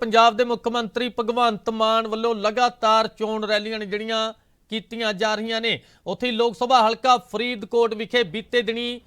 ਪੰਜਾਬ ਦੇ ਮੁੱਖ ਮੰਤਰੀ ਭਗਵੰਤ ਮਾਨ ਵੱਲੋਂ ਲਗਾਤਾਰ ਚੋਣ ਰੈਲੀਆਂ ਨੇ ਜਿਹੜੀਆਂ ਕੀਤੀਆਂ ਜਾ ਰਹੀਆਂ ਨੇ, ਉੱਥੇ ਲੋਕ ਸਭਾ ਹਲਕਾ ਫਰੀਦਕੋਟ ਵਿਖੇ ਬੀਤੇ ਦਿਨੀ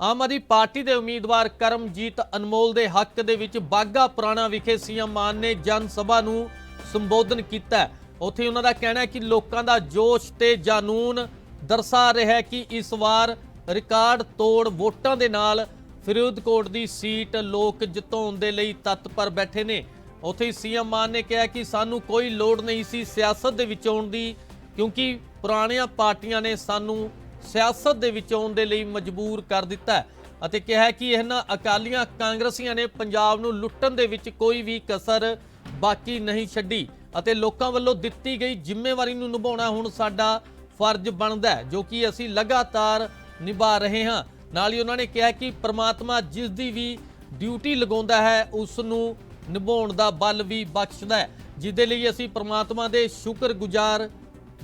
ਆਮ ਆਦਮੀ ਪਾਰਟੀ ਦੇ ਉਮੀਦਵਾਰ ਕਰਮਜੀਤ ਅਨਮੋਲ ਦੇ ਹੱਕ ਦੇ ਵਿੱਚ ਬਾਗਾ ਪੁਰਾਣਾ ਵਿਖੇ ਸੀਐਮ ਮਾਨ ਨੇ ਜਨ ਸਭਾ ਨੂੰ ਸੰਬੋਧਨ ਕੀਤਾ। ਉੱਥੇ ਉਹਨਾਂ ਦਾ ਕਹਿਣਾ ਹੈ ਕਿ ਲੋਕਾਂ ਦਾ ਜੋਸ਼ ਤੇ ਜਾਨੂਨ ਦਰਸਾ ਰਿਹਾ ਹੈ ਕਿ ਇਸ ਵਾਰ ਰਿਕਾਰਡ ਤੋੜ ਵੋਟਾਂ ਦੇ ਨਾਲ ਫਰੀਦਕੋਟ ਦੀ ਸੀਟ ਲੋਕ ਜਿਤਾਉਣ ਦੇ ਲਈ ਤਤਪਰ ਬੈਠੇ ਨੇ। ਉੱਥੇ ਹੀ ਸੀਐਮ ਮਾਨ ਨੇ ਕਿਹਾ ਕਿ ਸਾਨੂੰ ਕੋਈ ਲੋੜ ਨਹੀਂ ਸੀ ਸਿਆਸਤ ਦੇ ਵਿੱਚ ਆਉਣ ਦੀ, ਕਿਉਂਕਿ ਪੁਰਾਣੀਆਂ ਪਾਰਟੀਆਂ ਨੇ ਸਾਨੂੰ ਸਿਆਸਤ ਦੇ ਵਿੱਚ ਆਉਣ ਦੇ ਲਈ ਮਜਬੂਰ ਕਰ ਦਿੱਤਾ ਅਤੇ ਕਿਹਾ ਕਿ ਇਹਨਾਂ ਅਕਾਲੀਆਂ ਕਾਂਗਰਸੀਆਂ ਨੇ ਪੰਜਾਬ ਨੂੰ ਲੁੱਟਣ ਦੇ ਵਿੱਚ ਕੋਈ ਵੀ ਕਸਰ ਬਾਕੀ ਨਹੀਂ ਛੱਡੀ ਅਤੇ ਲੋਕਾਂ ਵੱਲੋਂ ਦਿੱਤੀ ਗਈ ਜ਼ਿੰਮੇਵਾਰੀ ਨੂੰ ਨਿਭਾਉਣਾ ਹੁਣ ਸਾਡਾ ਫਰਜ਼ ਬਣਦਾ ਹੈ, ਜੋ ਕਿ ਅਸੀਂ ਲਗਾਤਾਰ ਨਿਭਾ ਰਹੇ ਹਾਂ। ਨਾਲ ਹੀ ਉਹਨਾਂ ਨੇ ਕਿਹਾ ਕਿ ਪ੍ਰਮਾਤਮਾ ਜਿਸ ਦੀ ਵੀ ਡਿਊਟੀ ਲਗਾਉਂਦਾ ਹੈ, ਉਸ ਨੂੰ ਨਿਭਾਉਣ ਦਾ ਬਲ ਵੀ ਬਖਸ਼ਦਾ ਹੈ। ਜਿਹਦੇ ਲਈ ਅਸੀਂ ਪ੍ਰਮਾਤਮਾ ਦੇ ਸ਼ੁਕਰਗੁਜ਼ਾਰ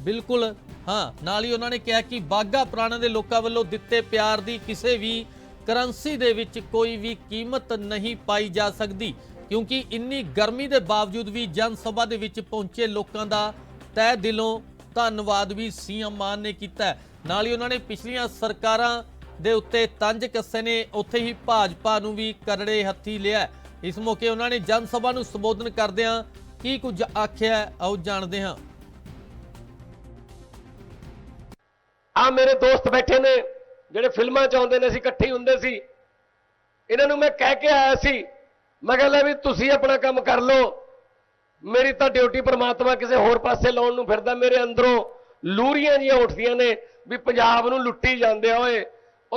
ਬਿਲਕੁਲ ਹਾਂ। ਨਾਲ ਹੀ ਉਹਨਾਂ ਨੇ ਕਿਹਾ ਕਿ ਬਾਗਾ ਪੁਰਾਣਾ ਦੇ ਲੋਕਾਂ ਵੱਲੋਂ ਦਿੱਤੇ ਪਿਆਰ ਦੀ ਕਿਸੇ ਵੀ ਕਰੰਸੀ ਦੇ ਵਿੱਚ ਕੋਈ ਵੀ ਕੀਮਤ ਨਹੀਂ ਪਾਈ ਜਾ ਸਕਦੀ, ਕਿਉਂਕਿ ਇੰਨੀ ਗਰਮੀ ਦੇ ਬਾਵਜੂਦ ਵੀ ਜਨ ਸਭਾ ਦੇ ਵਿੱਚ ਪਹੁੰਚੇ ਲੋਕਾਂ ਦਾ ਤਹਿ ਦਿਲੋਂ ਧੰਨਵਾਦ ਵੀ ਸੀਐਮ ਮਾਨ ਨੇ ਕੀਤਾ ਨਾਲ ਹੀ ਉਹਨਾਂ ਨੇ ਪਿਛਲੀਆਂ ਸਰਕਾਰਾਂ ਦੇ ਉੱਤੇ ਤੰਜ ਕੱਸੇ ਨੇ, ਉੱਥੇ ਹੀ ਭਾਜਪਾ ਨੂੰ ਵੀ ਕਰੜੇ ਹੱਥੀ ਲਿਆ ਇਸ ਮੌਕੇ ਉਹਨਾਂ ਨੇ ਜਨ ਸਭਾ ਨੂੰ ਸੰਬੋਧਨ ਕਰਦਿਆਂ ਕੀ ਕੁਝ ਆਖਿਆ ਆਓ ਜਾਣਦੇ ਹਾਂ। ਆ ਮੇਰੇ ਦੋਸਤ ਬੈਠੇ ਨੇ, ਜਿਹੜੇ ਫਿਲਮਾਂ 'ਚ ਆਉਂਦੇ ਨੇ, ਅਸੀਂ ਇਕੱਠੇ ਹੁੰਦੇ ਸੀ। ਇਹਨਾਂ ਨੂੰ ਮੈਂ ਕਹਿ ਕੇ ਆਇਆ ਸੀ, ਮੈਂ ਕਹਿੰਦਾ ਵੀ ਤੁਸੀਂ ਆਪਣਾ ਕੰਮ ਕਰ ਲਓ। ਮੇਰੀ ਤਾਂ ਡਿਊਟੀ ਪਰਮਾਤਮਾ ਕਿਸੇ ਹੋਰ ਪਾਸੇ ਲਾਉਣ ਨੂੰ ਫਿਰਦਾ, ਮੇਰੇ ਅੰਦਰੋਂ ਲੂਰੀਆਂ ਜੀਆਂ ਉੱਠਦੀਆਂ ਨੇ ਵੀ ਪੰਜਾਬ ਨੂੰ ਲੁੱਟੀ ਜਾਂਦੇ ਆ ਓਏ।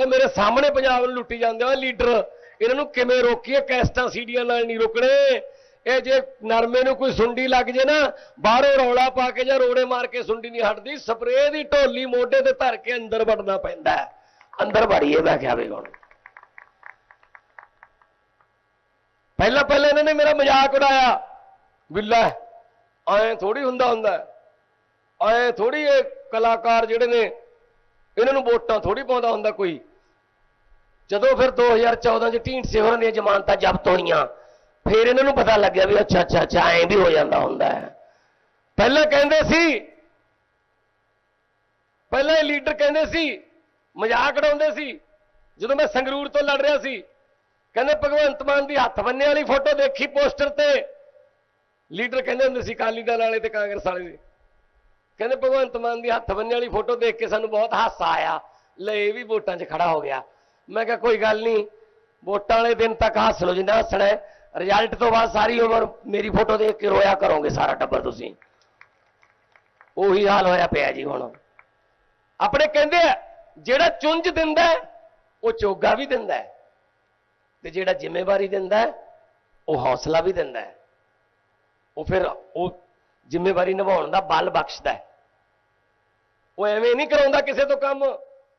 ਉਹ ਮੇਰੇ ਸਾਹਮਣੇ ਪੰਜਾਬ ਨੂੰ ਲੁੱਟੀ ਜਾਂਦੇ ਆ ਲੀਡਰ। ਇਹਨਾਂ ਨੂੰ ਕਿਵੇਂ ਰੋਕੀਏ? ਕੈਸਟਾਂ ਸੀਡੀਆਂ ਨਾਲ ਨਹੀਂ ਰੁਕਣੇ। ਇਹ ਜੇ ਨਰਮੇ ਨੂੰ ਕੋਈ ਸੁੰਡੀ ਲੱਗ ਜੇ ਨਾ, ਬਾਹਰੋਂ ਰੌਲਾ ਪਾ ਕੇ ਜਾਂ ਰੋੜੇ ਮਾਰ ਕੇ ਸੁੰਡੀ ਨਹੀਂ ਹਟਦੀ, ਸਪਰੇਅ ਦੀ ਢੋਲੀ ਮੋਢੇ ਤੇ ਧਰ ਕੇ ਅੰਦਰ ਵੜਨਾ ਪੈਂਦਾ ਅੰਦਰ ਵੜੀਏ, ਮੈਂ ਕਿਹਾ ਵੀ ਹੁਣ। ਪਹਿਲਾਂ ਪਹਿਲਾਂ ਇਹਨਾਂ ਨੇ ਮੇਰਾ ਮਜ਼ਾਕ ਉਡਾਇਆ। ਬਿੱਲਾ ਐਂ ਥੋੜੀ ਹੁੰਦਾ ਹੁੰਦਾ ਐਂ ਥੋੜੀ ਇਹ ਕਲਾਕਾਰ ਜਿਹੜੇ ਨੇ, ਇਹਨਾਂ ਨੂੰ ਵੋਟਾਂ ਥੋੜੀ ਪਾਉਂਦਾ ਹੁੰਦਾ ਕੋਈ। ਜਦੋਂ ਫਿਰ 2014 ਚ ਢੀਂਡਸੇ ਹੋਰਾਂ ਦੀਆਂ ਜ਼ਮਾਨਤਾਂ ਜ਼ਬਤ ਹੋਈਆਂ, ਫਿਰ ਇਹਨਾਂ ਨੂੰ ਪਤਾ ਲੱਗਿਆ ਵੀ ਅੱਛਾ ਅੱਛਾ ਅੱਛਾ, ਐਂ ਵੀ ਹੋ ਜਾਂਦਾ ਹੁੰਦਾ ਹੈ। ਪਹਿਲਾਂ ਕਹਿੰਦੇ ਸੀ, ਪਹਿਲਾਂ ਇਹ ਲੀਡਰ ਕਹਿੰਦੇ ਸੀ, ਮਜ਼ਾਕ ਉਡਾਉਂਦੇ ਸੀ, ਜਦੋਂ ਮੈਂ ਸੰਗਰੂਰ ਤੋਂ ਲੜ ਰਿਹਾ ਸੀ, ਕਹਿੰਦੇ ਭਗਵੰਤ ਮਾਨ ਦੀ ਹੱਥ ਬੰਨੇ ਵਾਲੀ ਫੋਟੋ ਦੇਖੀ ਪੋਸਟਰ ਤੇ, ਲੀਡਰ ਕਹਿੰਦੇ ਹੁੰਦੇ ਸੀ ਕਾਲੀ ਦਲ ਵਾਲੇ ਤੇ ਕਾਂਗਰਸ ਵਾਲੇ ਦੇ ਕਹਿੰਦੇ ਭਗਵੰਤ ਮਾਨ ਦੀ ਹੱਥ ਬੰਨੇ ਵਾਲੀ ਫੋਟੋ ਦੇਖ ਕੇ ਸਾਨੂੰ ਬਹੁਤ ਹਾਸਾ ਆਇਆ, ਲੈ ਇਹ ਵੀ ਵੋਟਾਂ 'ਚ ਖੜਾ ਹੋ ਗਿਆ। ਮੈਂ ਕਿਹਾ ਕੋਈ ਗੱਲ ਨਹੀਂ, ਵੋਟਾਂ ਵਾਲੇ ਦਿਨ ਤੱਕ ਹਾਸਲ ਹੋ ਜਿੰਨਾ ਹੱਸਣਾ ਰਿਜ਼ਲਟ ਤੋਂ ਬਾਅਦ ਸਾਰੀ ਉਮਰ ਮੇਰੀ ਫੋਟੋ ਦੇਖ ਕੇ ਰੋਇਆ ਕਰੋਗੇ ਸਾਰਾ ਟੱਬਰ ਤੁਸੀਂ। ਉਹੀ ਹਾਲ ਹੋਇਆ ਪਿਆ ਜੀ ਹੁਣ। ਆਪਣੇ ਕਹਿੰਦੇ ਆ, ਜਿਹੜਾ ਚੁੰਝ ਦਿੰਦਾ ਉਹ ਚੋਗਾ ਵੀ ਦਿੰਦਾ ਤੇ ਜਿਹੜਾ ਜ਼ਿੰਮੇਵਾਰੀ ਦਿੰਦਾ ਉਹ ਹੌਸਲਾ ਵੀ ਦਿੰਦਾ ਉਹ ਫਿਰ ਉਹ ਜ਼ਿੰਮੇਵਾਰੀ ਨਿਭਾਉਣ ਦਾ ਬਲ ਬਖਸ਼ਦਾ ਉਹ ਐਵੇਂ ਨਹੀਂ ਕਰਾਉਂਦਾ ਕਿਸੇ ਤੋਂ ਕੰਮ।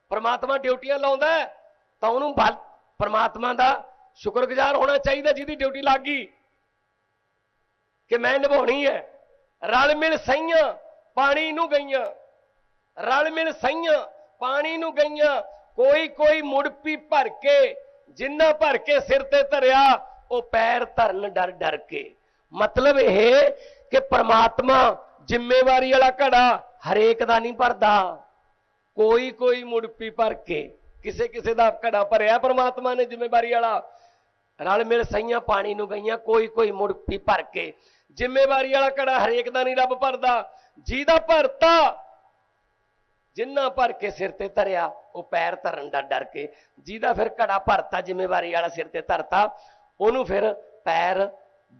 ਪਰਮਾਤਮਾ ਡਿਊਟੀਆਂ ਲਾਉਂਦਾ ਤਾਂ ਉਹਨੂੰ ਬਲ ਪ੍ਰਮਾਤਮਾ ਦਾ ਸ਼ੁਕਰਗੁਜ਼ਾਰ ਹੋਣਾ ਚਾਹੀਦਾ ਜਿਹਦੀ ਡਿਊਟੀ ਲੱਗ ਗਈ। ਕਿ ਮੈਂ ਨਿਭਾਉਣੀ ਹੈ। ਰਲ ਮਿਲ ਸਈਆਂ ਪਾਣੀ ਨੂੰ ਗਈਆਂ। ਰਲ ਮਿਲ ਸਈਆਂ ਪਾਣੀ ਨੂੰ ਗਈਆਂ। ਕੋਈ ਕੋਈ ਮੁੜਪੀ ਭਰ ਕੇ, ਜਿੰਨਾ ਭਰ ਕੇ ਸਿਰ ਤੇ ਧਰਿਆ, ਉਹ ਪੈਰ ਧਰਨ ਡਰ ਡਰ ਕੇ। ਮਤਲਬ ਇਹ ਕਿ ਪ੍ਰਮਾਤਮਾ ਜ਼ਿੰਮੇਵਾਰੀ ਵਾਲਾ ਘੜਾ ਹਰੇਕ ਦਾ ਨਹੀਂ ਭਰਦਾ। ਕੋਈ ਕੋਈ ਮੁੜਪੀ ਭਰ ਕੇ। ਕਿਸੇ ਕਿਸੇ ਦਾ ਘੜਾ ਭਰਿਆ ਪਰਮਾਤਮਾ ਨੇ ਜ਼ਿੰਮੇਵਾਰੀ ਵਾਲਾ। ਰਲ ਮਿਲ ਸਈਆਂ ਪਾਣੀ ਨੂੰ ਗਈਆਂ, ਕੋਈ ਕੋਈ ਮੁੜਪੀ ਭਰ ਕੇ। ਜ਼ਿੰਮੇਵਾਰੀ ਵਾਲਾ ਘੜਾ ਹਰੇਕ ਦਾ ਨਹੀਂ ਰੱਬ ਭਰਦਾ। ਜਿਹਦਾ ਭਰਤਾ, ਜਿੰਨਾ ਭਰ ਕੇ ਸਿਰ ਤੇ ਧਰਿਆ, ਉਹ ਪੈਰ ਧਰਨ ਦਾ ਡਰ ਕੇ। ਜਿਹਦਾ ਫਿਰ ਘੜਾ ਭਰਤਾ, ਜ਼ਿੰਮੇਵਾਰੀ ਵਾਲਾ ਸਿਰ ਤੇ ਧਰਤਾ, ਉਹਨੂੰ ਫਿਰ ਪੈਰ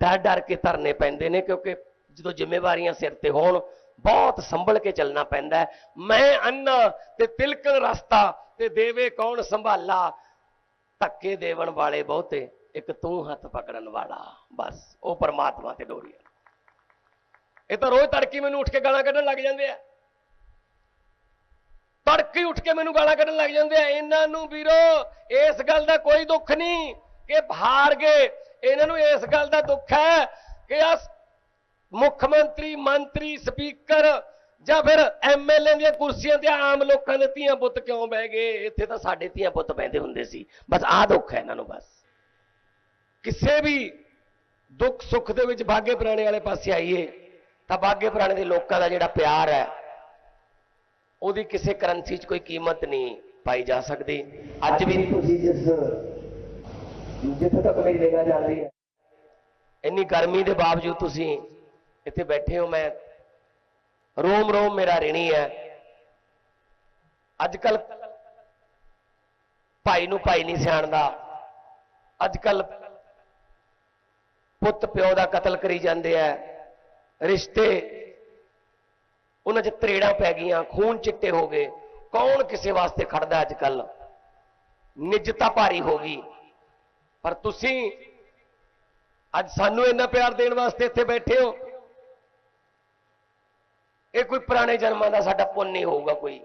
ਡਰ ਡਰ ਕੇ ਧਰਨੇ ਪੈਂਦੇ ਨੇ, ਕਿਉਂਕਿ ਜਦੋਂ ਜ਼ਿੰਮੇਵਾਰੀਆਂ ਸਿਰ ਤੇ ਹੋਣ, ਬਹੁਤ ਸੰਭਲ ਕੇ ਚੱਲਣਾ ਪੈਂਦਾ ਮੈਂ ਅੰਨਾ ਤੇ ਤਿਲਕਣ ਰਸਤਾ ਤੇ ਦੇਵੇ ਕੌਣ ਸੰਭਾਲਾ? ਧੱਕੇ ਦੇਵਣ ਵਾਲੇ ਬਹੁਤੇ, ਇੱਕ ਤੂੰ ਹੱਥ ਪਕੜਨ ਵਾਲਾ। ਬਸ, ਉਹ ਪਰਮਾਤਮਾ ਤੇ ਡੋਰੀ ਇਹ ਤਾਂ ਰੋਜ਼ ਤੜਕੀ ਮੈਨੂੰ ਉੱਠ ਕੇ ਗਾਲਾਂ ਕੱਢਣ ਲੱਗ ਜਾਂਦੇ ਆ। ਤੜਕੇ ਉੱਠ ਕੇ ਮੈਨੂੰ ਗਾਲਾਂ ਕੱਢਣ ਲੱਗ ਜਾਂਦੇ ਆ। ਇਹਨਾਂ ਨੂੰ ਵੀਰੋ, ਇਸ ਗੱਲ ਦਾ ਕੋਈ ਦੁੱਖ ਨਹੀਂ ਕਿ ਹਾਰ ਗਏ। ਇਹਨਾਂ ਨੂੰ ਇਸ ਗੱਲ ਦਾ ਦੁੱਖ ਹੈ ਕਿ ਆ ਮੁੱਖ ਮੰਤਰੀ ਮੰਤਰੀ, ਸਪੀਕਰ ਜਾਂ ਫਿਰ ਐਮਐਲਏ ਦੀਆਂ ਕੁਰਸੀਆਂ ਤੇ ਆਮ ਲੋਕਾਂ ਦੇ ਧੀਆਂ ਪੁੱਤ ਕਿਉਂ ਬਹਿ ਗਏ? ਇੱਥੇ ਤਾਂ ਸਾਡੇ ਧੀਆਂ ਪੁੱਤ ਬਹਿੰਦੇ ਹੁੰਦੇ ਸੀ। ਬਸ ਆਹ ਦੁੱਖ ਹੈ ਇਹਨਾਂ ਨੂੰ ਬਸ। ਕਿਸੇ ਵੀ ਦੁੱਖ ਸੁੱਖ ਦੇ ਵਿੱਚ ਬਾਗੇ ਪੁਰਾਣੇ ਵਾਲੇ ਪਾਸੇ ਆਈਏ, ਤਾਂ ਬਾਗੇ ਪੁਰਾਣੇ ਦੇ ਲੋਕਾਂ ਦਾ ਜਿਹੜਾ ਪਿਆਰ ਹੈ, ਉਹਦੀ ਕਿਸੇ ਕਰੰਸੀ 'ਚ ਕੋਈ ਕੀਮਤ ਨਹੀਂ ਪਾਈ ਜਾ ਸਕਦੀ। ਅੱਜ ਵੀ ਤੁਸੀਂ ਜਿਸ ਜਿੱਥੇ ਤੱਕ ਮੇਰੀ ਨਿਗਾਹ ਜਾਂਦੀ ਹੈ, ਇੰਨੀ ਗਰਮੀ ਦੇ ਬਾਵਜੂਦ ਤੁਸੀਂ ਇੱਥੇ ਬੈਠੇ ਹੋ, ਮੈਂ ਰੋਮ ਰੋਮ ਮੇਰਾ ਰਿਣੀ ਹੈ। ਅੱਜ ਕੱਲ ਭਾਈ ਨੂੰ ਭਾਈ ਨਹੀਂ ਸਿਆਣਦਾ। ਅੱਜ ਕੱਲ ਪੁੱਤ ਪਿਓ ਦਾ ਕਤਲ ਕਰੀ ਜਾਂਦੇ ਆ। ਰਿਸ਼ਤੇ ਉਹਨਾਂ 'ਚ ਤਰੇੜਾਂ ਪੈ ਗਈਆਂ, ਖੂਨ ਚਿੱਟੇ ਹੋ ਗਏ। ਕੌਣ ਕਿਸੇ ਵਾਸਤੇ ਖੜਦਾ ਅੱਜ ਕੱਲ ਨਿੱਜਤਾ ਭਾਰੀ ਹੋ ਗਈ। ਪਰ ਤੁਸੀਂ ਅੱਜ ਸਾਨੂੰ ਇੰਨਾ ਪਿਆਰ ਦੇਣ ਵਾਸਤੇ ਇੱਥੇ ਬੈਠੇ ਹੋ। ਇਹ ਕੋਈ ਪੁਰਾਣੇ ਜਨਮਾਂ ਦਾ ਸਾਡਾ ਪੁੰਨ ਨਹੀਂ ਹੋਊਗਾ ਕੋਈ।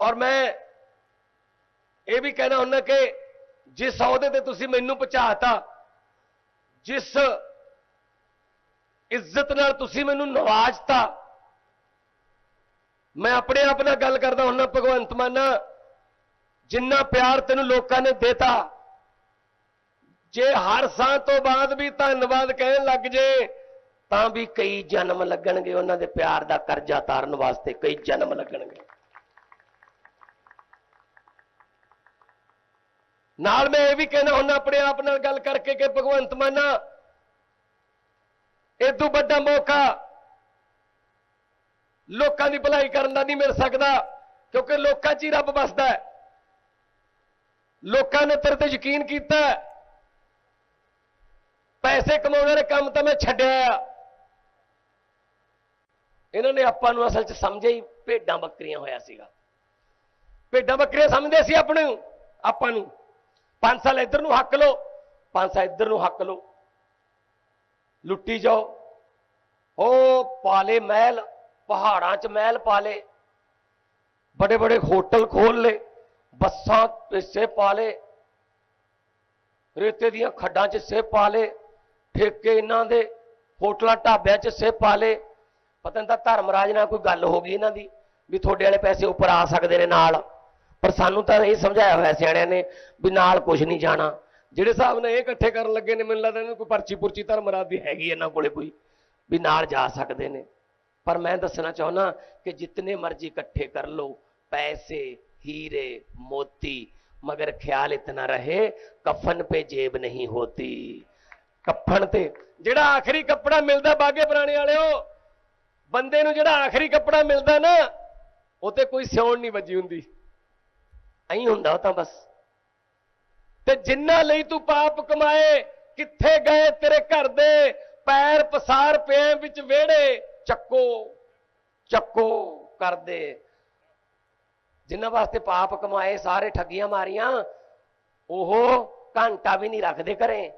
ਔਰ ਮੈਂ ਇਹ ਵੀ ਕਹਿਣਾ ਹੁੰਦਾ ਕਿ ਜਿਸ ਅਹੁਦੇ ਤੇ ਤੁਸੀਂ ਮੈਨੂੰ ਪਹੁੰਚਾਤਾ, ਜਿਸ ਇੱਜ਼ਤ ਨਾਲ ਤੁਸੀਂ ਮੈਨੂੰ ਨਵਾਜਤਾ, ਮੈਂ ਆਪਣੇ ਆਪ ਨਾਲ ਗੱਲ ਕਰਦਾ ਹੁੰਦਾ, ਭਗਵੰਤ ਮਾਨਾ, ਜਿੰਨਾ ਪਿਆਰ ਤੈਨੂੰ ਲੋਕਾਂ ਨੇ ਦਿੱਤਾ, ਜੇ ਹਰ ਸਾਹ ਤੋਂ ਬਾਅਦ ਵੀ ਧੰਨਵਾਦ ਕਹਿਣ ਲੱਗ ਜੇ ਤਾਂ ਵੀ ਕਈ ਜਨਮ ਲੱਗਣਗੇ ਉਹਨਾਂ ਦੇ ਪਿਆਰ ਦਾ ਕਰਜ਼ਾ ਤਾਰਨ ਵਾਸਤੇ, ਕਈ ਜਨਮ ਲੱਗਣਗੇ। ਨਾਲ ਮੈਂ ਇਹ ਵੀ ਕਹਿਣਾ ਹੁੰਦਾ, ਆਪਣੇ ਆਪ ਨਾਲ ਗੱਲ ਕਰਕੇ ਕਿ ਭਗਵੰਤ ਮਾਨਾ, ਇਹ ਤੋਂ ਵੱਡਾ ਮੌਕਾ ਲੋਕਾਂ ਦੀ ਭਲਾਈ ਕਰਨ ਦਾ ਨਹੀਂ ਮਿਲ ਸਕਦਾ, ਕਿਉਂਕਿ ਲੋਕਾਂ 'ਚ ਹੀ ਰੱਬ ਵਸਦਾ ਹੈ। ਲੋਕਾਂ ਨੇ ਤੇਰੇ ਤੇ ਯਕੀਨ ਕੀਤਾ ਪੈਸੇ ਕਮਾਉਣ ਵਾਲੇ ਕੰਮ ਤਾਂ ਮੈਂ ਛੱਡਿਆ ਆ। ਇਹਨਾਂ ਨੇ ਆਪਾਂ ਨੂੰ ਅਸਲ 'ਚ ਸਮਝਿਆ ਹੀ ਭੇਡਾਂ ਬੱਕਰੀਆਂ ਹੋਇਆ ਸੀਗਾ। ਭੇਡਾਂ ਬੱਕਰੀਆਂ ਸਮਝਦੇ ਸੀ ਆਪਣੇ ਆਪਾਂ ਨੂੰ। ਪੰਜ ਸਾਲ ਇੱਧਰ ਨੂੰ ਹੱਕ ਲਓ, ਪੰਜ ਸਾਲ ਇੱਧਰ ਨੂੰ ਹੱਕ ਲਓ। ਲੁੱਟੀ ਜਾਓ। ਉਹ ਪਾਲੇ ਮਹਿਲ, ਪਹਾੜਾਂ 'ਚ ਮਹਿਲ ਪਾਲੇ। ਬੜੇ ਬੜੇ ਹੋਟਲ ਖੋਲ ਲੇ ਬੱਸਾਂ ਹਿੱਸੇ ਪਾਲੇ ਰੇਤੇ ਦੀਆਂ ਖੱਡਾਂ 'ਚ ਹਿੱਸੇ ਪਾਲੇ ਠੇਕੇ ਇਹਨਾਂ ਦੇ, ਹੋਟਲਾਂ ਢਾਬਿਆਂ 'ਚ ਹਿੱਸੇ ਪਾਲੇ ਪਤਾ ਨਹੀਂ ਤਾਂ ਧਰਮਰਾਜ ਨਾਲ ਕੋਈ ਗੱਲ ਹੋ ਗਈ ਇਹਨਾਂ ਦੀ, ਵੀ ਤੁਹਾਡੇ ਵਾਲੇ ਪੈਸੇ ਉੱਪਰ ਆ ਸਕਦੇ ਨੇ ਨਾਲ। ਪਰ ਸਾਨੂੰ ਤਾਂ ਇਹ ਸਮਝਾਇਆ ਹੋਇਆ ਸਿਆਣਿਆਂ ਨੇ ਵੀ ਨਾਲ ਕੁਝ ਨਹੀਂ ਜਾਣਾ। ਜਿਹੜੇ ਸਾਹਿਬ ਨੇ ਇਹ ਇਕੱਠੇ ਕਰਨ ਲੱਗੇ ਨੇ, ਮੈਨੂੰ ਲੱਗਦਾ ਇਹਨਾਂ ਕੋਈ ਪਰਚੀ ਪੁਰਚੀ ਧਰਮਰਾਜ ਦੀ ਹੈਗੀ ਇਹਨਾਂ ਕੋਲੇ ਕੋਈ, ਵੀ ਨਾਲ ਜਾ ਸਕਦੇ ਨੇ। ਪਰ ਮੈਂ ਦੱਸਣਾ ਚਾਹੁੰਦਾ ਕਿ ਜਿੰਨੇ ਮਰਜ਼ੀ ਇਕੱਠੇ ਕਰ ਲਓ, ਪੈਸੇ, ਹੀਰੇ, ਮੋਤੀ, ਮਗਰ ਖਿਆਲ ਇਤਨਾ ਰਹੇ, ਕਫਨ ਪੇ ਜੇਬ ਨਹੀਂ ਹੋਤੀ। ਕਫਨ ਤੇ, ਜਿਹੜਾ ਆਖਰੀ ਕੱਪੜਾ ਮਿਲਦਾ ਬਾਗੇ ਪੁਰਾਣੇ ਵਾਲਿਓ ਬੰਦੇ ਨੂੰ ਜਿਹੜਾ ਆਖਰੀ ਕੱਪੜਾ ਮਿਲਦਾ ਨਾ, ਉਹ ਤੇ ਕੋਈ ਸਿਉਣ ਨਹੀਂ ਵੱਜੀ ਹੁੰਦੀ। ਐਂ ਹੁੰਦਾ ਉਹ ਤਾਂ ਬਸ। ਤੇ ਜਿੰਨਾ ਲਈ ਤੂੰ ਪਾਪ ਕਮਾਏ, ਕਿੱਥੇ ਗਏ ਤੇਰੇ ਘਰ ਦੇ? ਪੈਰ ਪਸਾਰ ਪਿਆ ਵਿੱਚ ਵਿਹੜੇ, ਚੱਕੋ ਚੱਕੋ ਕਰਦੇ। ਜਿਨ੍ਹਾਂ ਵਾਸਤੇ ਪਾਪ ਕਮਾਏ, ਸਾਰੇ ਠੱਗੀਆਂ ਮਾਰੀਆਂ, ਉਹ ਘੰਟਾ ਵੀ ਨਹੀਂ ਰੱਖਦੇ ਘਰੇ।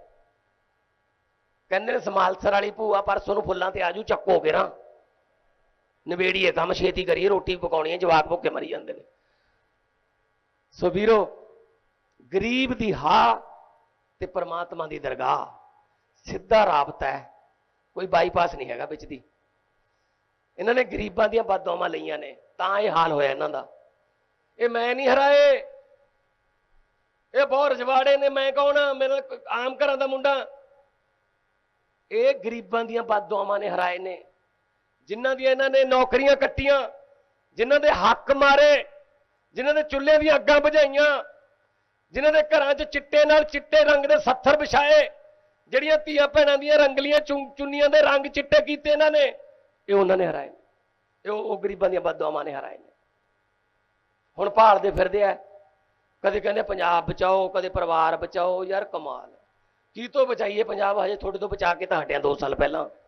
ਕਹਿੰਦੇ ਨੇ, ਸਮਾਲਸਰ ਵਾਲੀ ਭੂਆ ਪਰਸੋਂ ਨੂੰ ਫੁੱਲਾਂ ਤੇ ਆਜੂ, ਚੱਕੋ ਕੇ ਨਵੇੜੀਏ ਕੰਮ ਛੇਤੀ ਕਰੀਏ, ਰੋਟੀ ਪਕਾਉਣੀ ਹੈ, ਜਵਾਕ ਭੁੱਖੇ ਮਰੀ ਜਾਂਦੇ ਨੇ। ਸੋ ਵੀਰੋ, ਗਰੀਬ ਦੀ ਹਾ ਤੇ ਪਰਮਾਤਮਾ ਦੀ ਦਰਗਾਹ, ਸਿੱਧਾ ਰਾਬਤਾ ਹੈ। ਕੋਈ ਬਾਈਪਾਸ ਨਹੀਂ ਹੈਗਾ ਵਿੱਚ ਦੀ। ਇਹਨਾਂ ਨੇ ਗਰੀਬਾਂ ਦੀਆਂ ਬਦਦੁਆਵਾਂ ਲਈਆਂ ਨੇ, ਤਾਂ ਇਹ ਹਾਲ ਹੋਇਆ ਇਹਨਾਂ ਦਾ। ਇਹ ਮੈਂ ਨਹੀਂ ਹਰਾਏ। ਇਹ ਬਹੁਤ ਰਜਵਾੜੇ ਨੇ, ਮੈਂ ਕੌਣ ਆ? ਮੇਰਾ ਆਮ ਘਰਾਂ ਦਾ ਮੁੰਡਾ। ਇਹ ਗਰੀਬਾਂ ਦੀਆਂ ਬਦਦੁਆਵਾਂ ਨੇ, ਹਰਾਏ ਨੇ। ਜਿਨ੍ਹਾਂ ਦੀਆਂ ਇਹਨਾਂ ਨੇ ਨੌਕਰੀਆਂ ਕੱਟੀਆਂ, ਜਿਨ੍ਹਾਂ ਦੇ ਹੱਕ ਮਾਰੇ, ਜਿਨ੍ਹਾਂ ਦੇ ਚੁੱਲ੍ਹੇ ਦੀਆਂ ਅੱਗਾਂ ਬੁਝਾਈਆਂ, ਜਿਨ੍ਹਾਂ ਦੇ ਘਰਾਂ 'ਚ ਚਿੱਟੇ ਨਾਲ ਚਿੱਟੇ ਰੰਗ ਦੇ ਸੱਥਰ ਵਿਛਾਏ, ਜਿਹੜੀਆਂ ਧੀਆਂ ਭੈਣਾਂ ਦੀਆਂ ਰੰਗਲੀਆਂ ਚੁੰ- ਚੁੰਨੀਆਂ ਦੇ ਰੰਗ ਚਿੱਟੇ ਕੀਤੇ ਇਹਨਾਂ ਨੇ, ਇਹ ਉਹਨਾਂ ਨੇ ਹਰਾਏ ਨੇ। ਇਹ ਉਹ ਗਰੀਬਾਂ ਦੀਆਂ ਬਦਦੁਆਵਾਂ ਨੇ ਹਰਾਏ ਨੇ। ਹੁਣ ਭਾਲਦੇ ਫਿਰਦੇ ਆ। ਕਦੇ ਕਹਿੰਦੇ ਪੰਜਾਬ ਬਚਾਓ, ਕਦੇ ਪਰਿਵਾਰ ਬਚਾਓ, ਯਾਰ ਕਮਾਲ। ਕੀ ਤੋਂ ਬਚਾਈਏ ਪੰਜਾਬ? ਹਜੇ ਤੁਹਾਡੇ ਤੋਂ ਬਚਾ ਕੇ ਤਾਂ ਹਟਿਆ 2 ਸਾਲ ਪਹਿਲਾਂ।